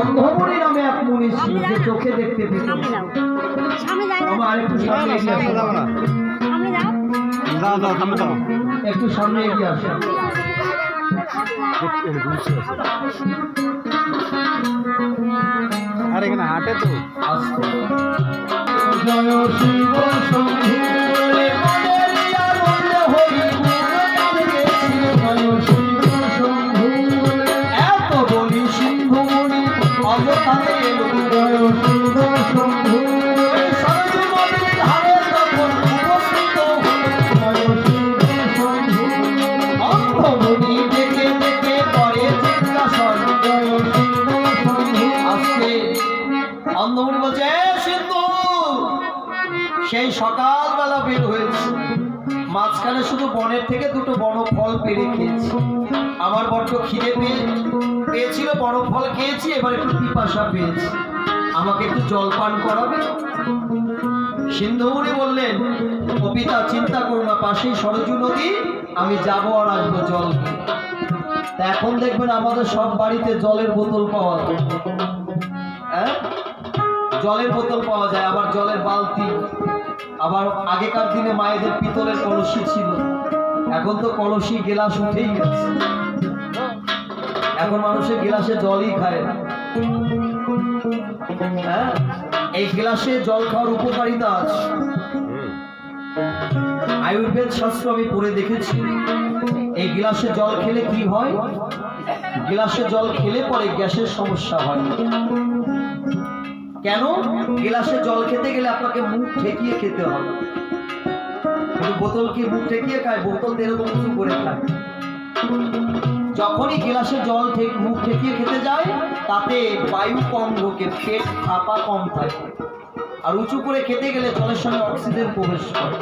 অন্ধমণি নামে এক মুনি ছিল যে চোখে দেখতে পেত আমার সামনে এগিয়ে আসো। একটু সামনে এগিয়ে আসো। আরে এখানে হাটে তো। জয় শিব "এ সিন্ধু সেই সকালবেলা বের হয়েছে। মাঝখানে শুধু বনের থেকে দুটো বড় ফল পেরে খেয়েছি। আমার বড্ড খিদে পেয়ে পেয়েছিল বড় ফল খেয়েছি, এবার একটু পিপাসা পেয়েছি। আমাকে একটু জল পান করাবে? সিন্ধুমণি বললেন পিতা, চিন্তা করো না, পাশেই সরজু নদী, আমি যাব আর আসব জল এখন দেখবেন আমাদের সব বাড়িতে জলের বোতল পাওয়া যায়। হ্যাঁ? জলের বোতল পাওয়া যায়, আবার জলের বালতি। আবার আগেকার দিনে মায়েদের পিতলের কলসি ছিল। এখন তো কলসি গেলাস উঠেই গেছে। এখন মানুষের গেলাসে জলই খায় না। হ্যাঁ? এই গ্লাসে জল খাওয়ার উপকারিতা আছে। আয়ুর্বেদ শাস্ত্র আমি পড়ে দেখেছি, এই গ্লাসে জল খেলে কি হয়? গ্লাসে জল খেলে পরে গ্যাসের সমস্যা হয়। কেন? গ্লাসে জল খেতে গেলে আপনাকে মুখ ঠেকিয়ে খেতে হবে। কিন্তু বোতল কি মুখ ঠেকিয়ে খায়? বোতল তো এরকম কিছু করে খায়। যখনই গ্লাসে জল ঠেক মুখ ঠেকিয়ে খেতে যায়, তাতে বায়ু কম ঢোকে, পেট ফাঁপা কম থাকে আর উঁচু করে খেতে গেলে জলের সঙ্গে অক্সিজেন প্রবেশ করে।